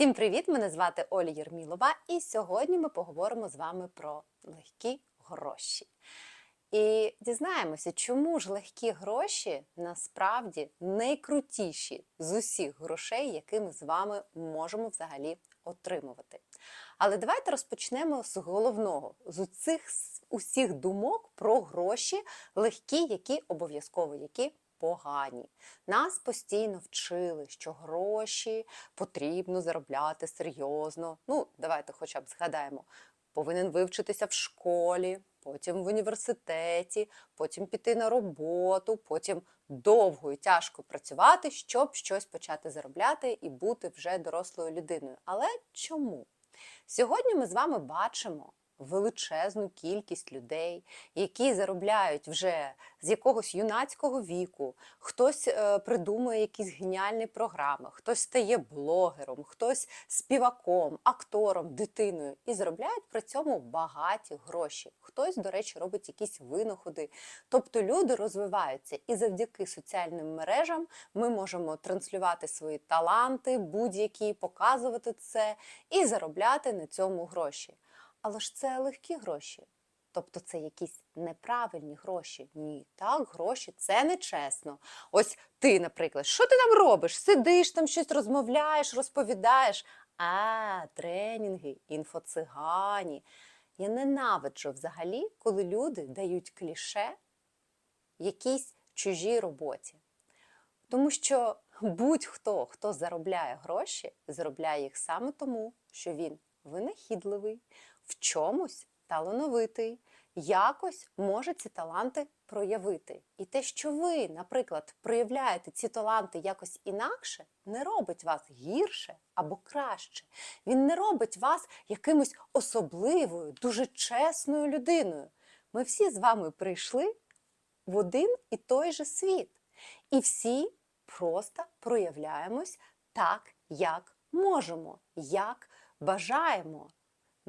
Всім привіт! Мене звати Оля Єрмілова, і сьогодні ми поговоримо з вами про легкі гроші. І дізнаємося, чому ж легкі гроші насправді найкрутіші з усіх грошей, які ми з вами можемо взагалі отримувати. Але давайте розпочнемо з головного, з цих усіх думок про гроші легкі, які обов'язково, які погані. Нас постійно вчили, що гроші потрібно заробляти серйозно. Ну, давайте хоча б згадаємо. Повинен вивчитися в школі, потім в університеті, потім піти на роботу, потім довго і тяжко працювати, щоб щось почати заробляти і бути вже дорослою людиною. Але чому? Сьогодні ми з вами бачимо величезну кількість людей, які заробляють вже з якогось юнацького віку, хтось е, придумує якісь геніальні програми, хтось стає блогером, хтось співаком, актором, дитиною і заробляють при цьому багаті гроші. Хтось, до речі, робить якісь винаходи. Тобто люди розвиваються, і завдяки соціальним мережам ми можемо транслювати свої таланти, будь-які, показувати це і заробляти на цьому гроші. Але ж це легкі гроші. Тобто це якісь неправильні гроші. Ні, так, гроші це нечесно. Ось ти, наприклад, що ти там робиш? Сидиш там щось розмовляєш, розповідаєш. А, тренінги, інфоцигані. Я ненавиджу взагалі, коли люди дають кліше якійсь чужій роботі. Тому що будь-хто, хто заробляє гроші, заробляє їх саме тому, що він винахідливий, в чомусь талановитий, якось може ці таланти проявити. І те, що ви, наприклад, проявляєте ці таланти якось інакше, не робить вас гірше або краще. Він не робить вас якимось особливою, дуже чесною людиною. Ми всі з вами прийшли в один і той же світ. І всі просто проявляємось так, як можемо, як бажаємо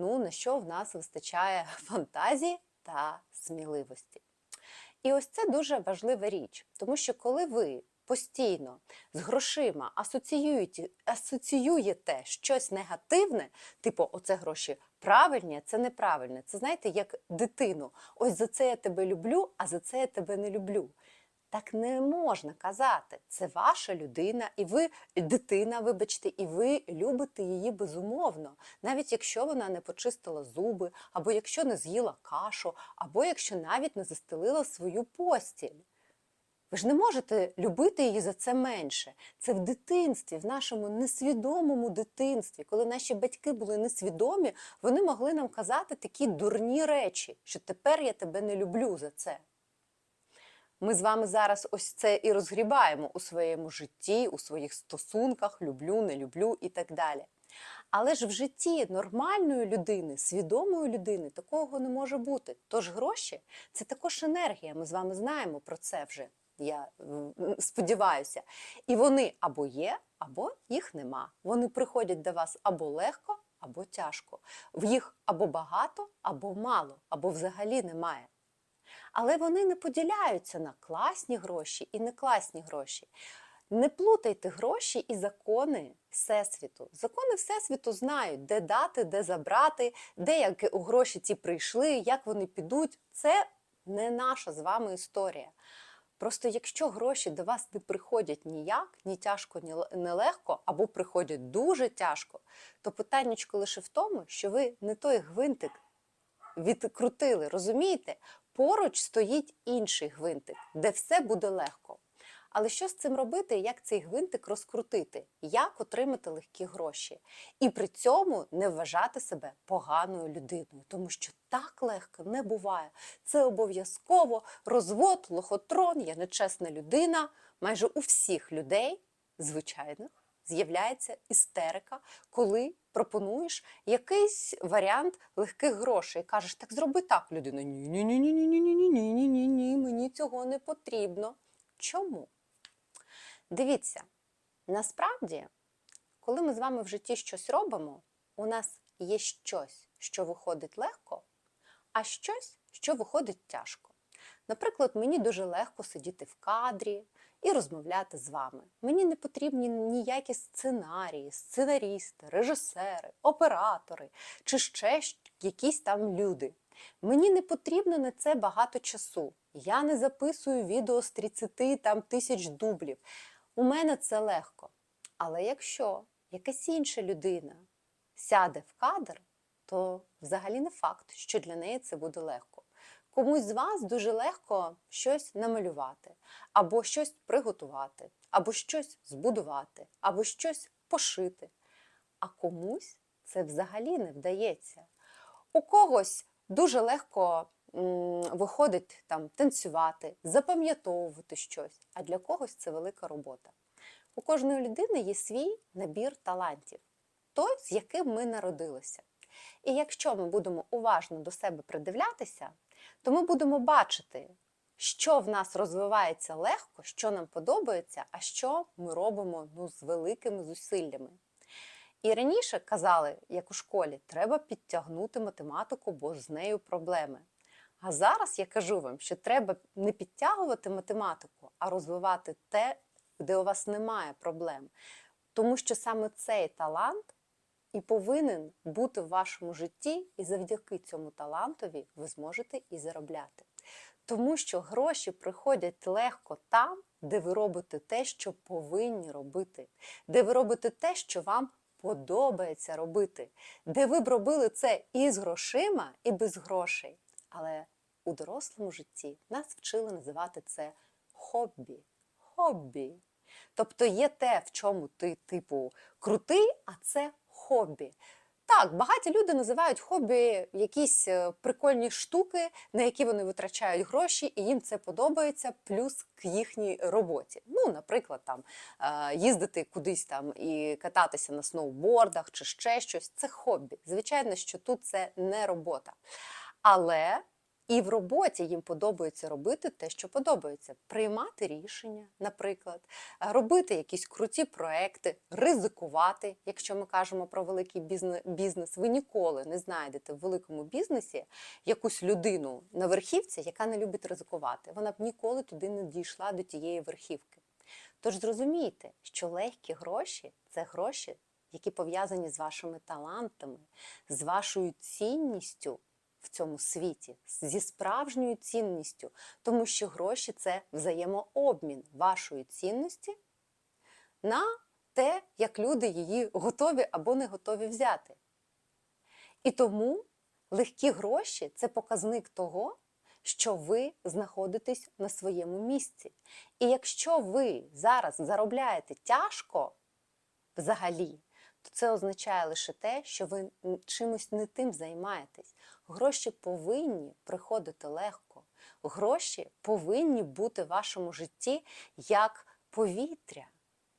ну, на що в нас вистачає фантазії та сміливості. І ось це дуже важлива річ, тому що коли ви постійно з грошима асоціюєте, асоціюєте щось негативне, типу, оце гроші правильні, це неправильне. Це знаєте, як дитину. Ось за це я тебе люблю, а за це я тебе не люблю. Так не можна казати. Це ваша людина, і ви дитина, вибачте, і ви любите її безумовно, навіть якщо вона не почистила зуби, або якщо не з'їла кашу, або якщо навіть не застелила свою постіль. Ви ж не можете любити її за це менше. Це в дитинстві, в нашому несвідомому дитинстві, коли наші батьки були несвідомі, вони могли нам казати такі дурні речі, що тепер я тебе не люблю за це. Ми з вами зараз ось це і розгрібаємо у своєму житті, у своїх стосунках, люблю, не люблю і так далі. Але ж в житті нормальної людини, свідомої людини, такого не може бути. Тож гроші це також енергія. Ми з вами знаємо про це вже. Я сподіваюся. І вони або є, або їх нема. Вони приходять до вас або легко, або тяжко. В їх або багато, або мало, або взагалі немає. Але вони не поділяються на класні гроші і не класні гроші. Не плутайте гроші і закони Всесвіту. Закони Всесвіту знають, де дати, де забрати, де як гроші ці прийшли, як вони підуть. Це не наша з вами історія. Просто якщо гроші до вас не приходять ніяк, ні тяжко, ні легко, або приходять дуже тяжко, то питаннячко лише в тому, що ви не той гвинтик відкрутили, розумієте? Поруч стоїть інший гвинтик, де все буде легко. Але що з цим робити, як цей гвинтик розкрутити, як отримати легкі гроші? І при цьому не вважати себе поганою людиною, тому що так легко не буває. Це обов'язково розвод, лохотрон, я нечесна людина. Майже у всіх людей, звичайних, з'являється істерика, коли пропонуєш якийсь варіант легких грошей. Кажеш, так зроби так, людина. Ні, ні, ні, ні, ні, ні, ні, ні, ні, ні, ні, мені цього не потрібно. Чому? Дивіться, насправді, коли ми з вами в житті щось робимо, у нас є щось, що виходить легко, а щось, що виходить тяжко. Наприклад, мені дуже легко сидіти в кадрі, і розмовляти з вами. Мені не потрібні ніякі сценарії, сценарісти, режисери, оператори чи ще якісь там люди. Мені не потрібно на це багато часу. Я не записую відео з 30 там, тисяч дублів. У мене це легко. Але якщо якась інша людина сяде в кадр, то взагалі не факт, що для неї це буде легко. Комусь з вас дуже легко щось намалювати, або щось приготувати, або щось збудувати, або щось пошити. А комусь це взагалі не вдається. У когось дуже легко м, виходить там танцювати, запам'ятовувати щось, а для когось це велика робота. У кожної людини є свій набір талантів, той, з яким ми народилися. І якщо ми будемо уважно до себе придивлятися, то ми будемо бачити, що в нас розвивається легко, що нам подобається, а що ми робимо ну, з великими зусиллями. І раніше казали, як у школі, треба підтягнути математику, бо з нею проблеми. А зараз я кажу вам, що треба не підтягувати математику, а розвивати те, де у вас немає проблем. Тому що саме цей талант і повинен бути в вашому житті, і завдяки цьому талантові ви зможете і заробляти. Тому що гроші приходять легко там, де ви робите те, що повинні робити, де ви робите те, що вам подобається робити, де ви б робили це і з грошима, і без грошей. Але у дорослому житті нас вчили називати це хобі. Хобі. Тобто є те, в чому ти, типу, крутий, а це хобі. Так, багаті люди називають хобі якісь е, прикольні штуки, на які вони витрачають гроші, і їм це подобається, плюс к їхній роботі. Ну, наприклад, там е, їздити кудись там і кататися на сноубордах чи ще щось. Це хобі. Звичайно, що тут це не робота. Але і в роботі їм подобається робити те, що подобається: приймати рішення, наприклад, е, робити якісь круті проекти, ризикувати. Якщо ми кажемо про великий бізнес, ви ніколи не знайдете в великому бізнесі якусь людину на верхівці, яка не любить ризикувати. Вона б ніколи туди не дійшла до тієї верхівки. Тож зрозумійте, що легкі гроші це гроші, які пов'язані з вашими талантами, з вашою цінністю в цьому світі, зі справжньою цінністю, тому що гроші це взаємообмін вашої цінності на те, як люди її готові або не готові взяти. І тому легкі гроші це показник того, що ви знаходитесь на своєму місці. І якщо ви зараз заробляєте тяжко взагалі, то це означає лише те, що ви чимось не тим займаєтесь. Гроші повинні приходити легко. Гроші повинні бути в вашому житті як повітря.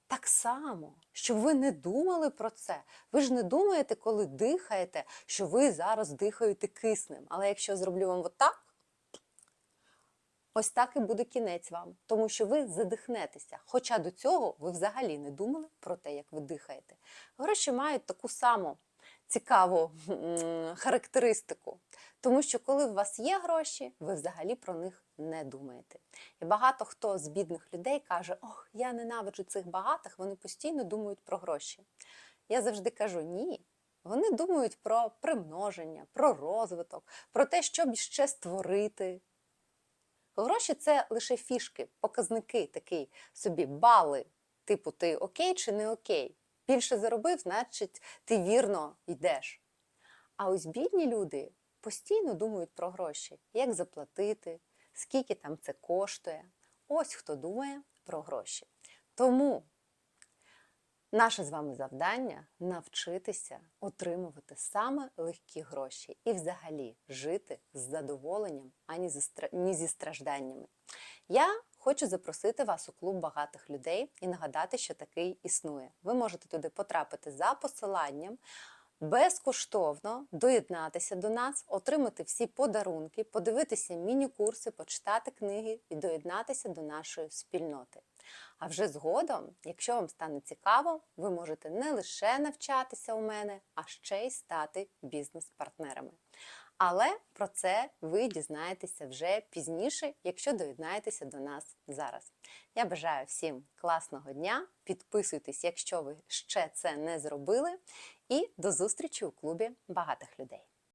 Так само, щоб ви не думали про це. Ви ж не думаєте, коли дихаєте, що ви зараз дихаєте киснем. Але якщо я зроблю вам отак, ось так і буде кінець вам, тому що ви задихнетеся. Хоча до цього ви взагалі не думали про те, як ви дихаєте. Гроші мають таку саму цікаву характеристику, тому що коли у вас є гроші, ви взагалі про них не думаєте. І багато хто з бідних людей каже: Ох, я ненавиджу цих багатих, вони постійно думають про гроші. Я завжди кажу ні. Вони думають про примноження, про розвиток, про те, щоб ще створити. Гроші це лише фішки, показники, такі собі бали, типу ти окей чи не окей. Більше заробив, значить ти вірно йдеш. А ось бідні люди постійно думають про гроші, як заплатити, скільки там це коштує. Ось хто думає про гроші. Тому наше з вами завдання навчитися отримувати саме легкі гроші і взагалі жити з задоволенням, а ні зі стра- ні зі стражданнями. Я хочу запросити вас у клуб багатих людей і нагадати, що такий існує. Ви можете туди потрапити за посиланням. Безкоштовно доєднатися до нас, отримати всі подарунки, подивитися міні-курси, почитати книги і доєднатися до нашої спільноти. А вже згодом, якщо вам стане цікаво, ви можете не лише навчатися у мене, а ще й стати бізнес-партнерами. Але про це ви дізнаєтеся вже пізніше, якщо доєднаєтеся до нас зараз. Я бажаю всім класного дня. Підписуйтесь, якщо ви ще це не зробили. І до зустрічі у клубі багатих людей.